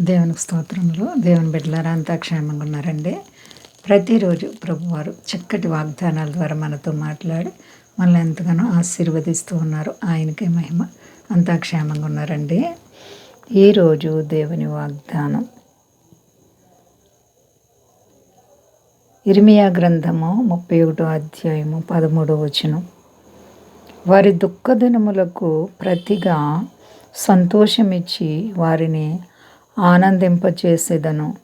దేవునికి స్తోత్రంలో దేవుని బిడ్డలారా అంతా క్షేమంగా ఉన్నారండి. ప్రతిరోజు ప్రభువారు చక్కటి వాగ్దానాల ద్వారా మనతో మాట్లాడి మనల్ని ఎంతగానో ఆశీర్వదిస్తూ ఉన్నారు. ఆయనకే మహిమ. అంతా క్షేమంగా ఉన్నారండి. ఈరోజు దేవుని వాగ్దానం. ఇర్మియా గ్రంథము ముప్పై ఒకటో అధ్యాయము పదమూడో వచనం. వారి దుఃఖ దినములకు ప్రతిగా సంతోషమిచ్చి వారిని ఆనందింపచేసేదను.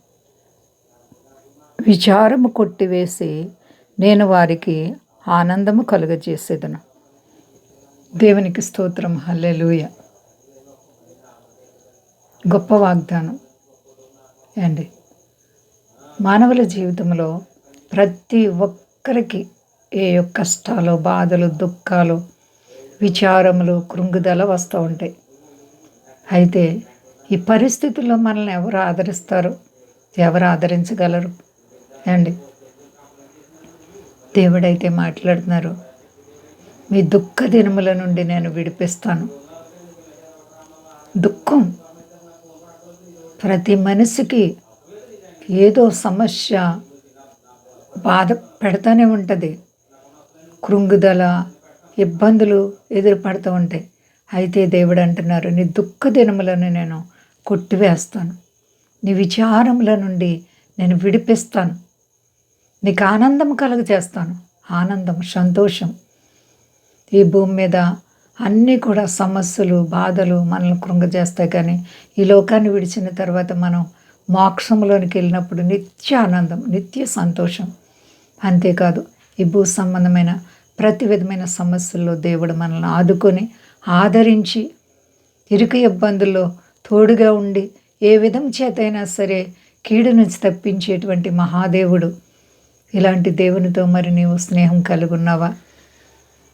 విచారము కొట్టివేసి నేను వారికి ఆనందము కలుగజేసేదను. దేవునికి స్తోత్రం. హల్లెలూయ. గొప్ప వాగ్దానం. అండి మానవుల జీవితంలో ప్రతి ఒక్కరికి ఏ యొక్క కష్టాలు బాధలు దుఃఖాలు విచారములు కృంగుదల వస్తూ ఉంటాయి. అయితే ఈ పరిస్థితుల్లో మనల్ని ఎవరు ఆదరిస్తారు? ఎవరు ఆదరించగలరు? అండి. దేవుడైతే మాట్లాడుతున్నారు. మీ దుఃఖ దినముల నుండి నేను విడిపిస్తాను. దుఃఖం ప్రతి మనిషికి ఏదో సమస్య బాధ పెడతానే ఉంటుంది. కృంగుదల ఇబ్బందులు ఎదురుపడుతూ ఉంటాయి. అయితే దేవుడు అంటున్నారు నీ దుఃఖ దినములను నేను కొట్టివేస్తాను. నీ విచారముల నుండి నేను విడిపిస్తాను. నీకు ఆనందం కలుగజేస్తాను. ఆనందం సంతోషం ఈ భూమి మీద అన్నీ కూడా సమస్యలు బాధలు మనల్ని కృంగజేస్తాయి కానీ ఈ లోకాన్ని విడిచిన తర్వాత మనం మోక్షంలోనికి వెళ్ళినప్పుడు నిత్య ఆనందం నిత్య సంతోషం. అంతేకాదు ఈ భూ సంబంధమైన ప్రతి విధమైన సమస్యల్లో దేవుడు మనల్ని ఆదుకొని ఆదరించి ఇరుకు ఇబ్బందుల్లో తోడుగా ఉండి ఏ విధం చేతైనా సరే కీడు నుంచి తప్పించేటువంటి మహాదేవుడు. ఇలాంటి దేవునితో మరి నీవు స్నేహం కలుగున్నావా?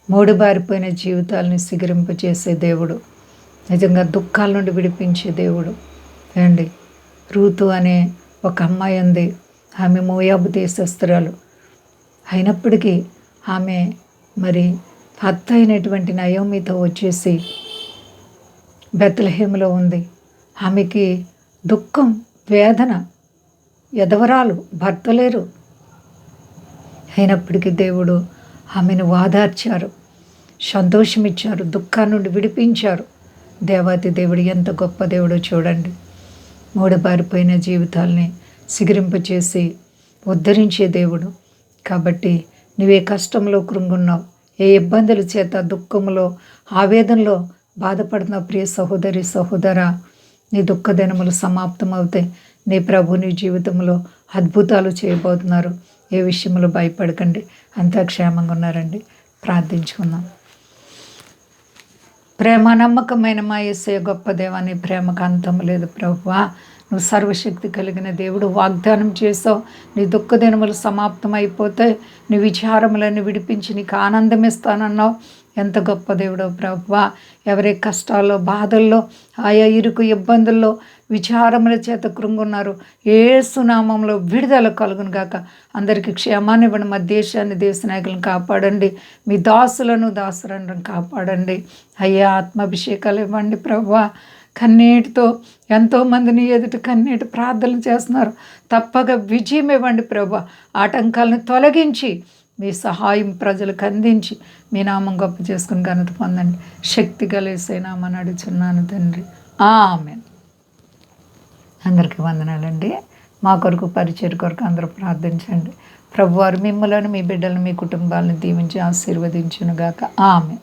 మూడు బారిపోయిన జీవితాలని సిగరింపచేసే దేవుడు. నిజంగా దుఃఖాల నుండి విడిపించే దేవుడు. అండి రూతు అనే ఒక అమ్మాయి ఉంది. ఆమె మోయాబు దేశస్త్రాలు అయినప్పటికీ ఆమె మరి భర్త అయినటువంటి నయోమితో వచ్చేసి బెత్తలహేమలో ఉంది. ఆమెకి దుఃఖం వేదన ఎదవరాలు భర్త లేరు. అయినప్పటికీ దేవుడు ఆమెను వాదార్చారు. సంతోషమిచ్చారు దుఃఖాన్ని నుండి విడిపించారు. దేవాతి దేవుడు ఎంత గొప్ప దేవుడో చూడండి. మూడబారిపోయిన జీవితాల్ని సిగిరింపచేసి ఉద్ధరించే దేవుడు. కాబట్టి నువ్వే కష్టంలో కృంగున్నావు. ఏ ఇబ్బందుల చేత దుఃఖంలో ఆవేదనలో బాధపడుతున్న ప్రియ సహోదరి సహోదర? నీ దుఃఖ దినములు సమాప్తమవుతాయి. నీ ప్రభు నీ జీవితంలో అద్భుతాలు చేయబోతున్నారు. ఏ విషయంలో భయపడకండి. అంతా క్షేమంగా ఉన్నారండి. ప్రార్థించుకుందాం. ప్రేమ నమ్మకమైన మా ఎస్ఏ గొప్ప దేవాన్ని ప్రేమకు అంతం లేదు ప్రభువా. నువ్వు సర్వశక్తి కలిగిన దేవుడు. వాగ్దానం చేసావు నీ దుఃఖ దినములు సమాప్తం అయిపోతే నీ విచారములన్నీ విడిపించి నీకు ఆనందం ఇస్తానన్నావు. ఎంత గొప్ప దేవుడో ప్రభా ఎవరి కష్టాల్లో బాధల్లో ఆయా ఇరుకు ఇబ్బందుల్లో విచారముల చేత కృంగున్నారు. ఏ సునామంలో విడుదల కలుగును గాక. అందరికీ క్షేమాన్ని ఇవ్వండి. మా దేశాన్ని దేశ నాయకులను కాపాడండి. మీ దాసులను దాసులను కాపాడండి. అయ్యా ఆత్మాభిషేకాలు ఇవ్వండి ప్రభా కన్నీటితో ఎంతోమందిని ఎదుట కన్నీటి ప్రార్థనలు చేస్తున్నారు. తప్పక విజయం ఇవ్వండి ప్రభా ఆటంకాలను తొలగించి మీ సహాయం ప్రజలకు అందించి మీ నామం గొప్ప చేసుకుని ఘనత పొందండి. శక్తి కలిసేనామని అడుగుచున్నాను తండ్రి. ఆమె అందరికీ వందనాలండి. మా కొరకు పరిచయ కొరకు అందరూ ప్రార్థించండి. ప్రభువారు మిమ్మలను మీ బిడ్డలను మీ కుటుంబాలను దీవించి ఆశీర్వదించునుగాక. ఆమె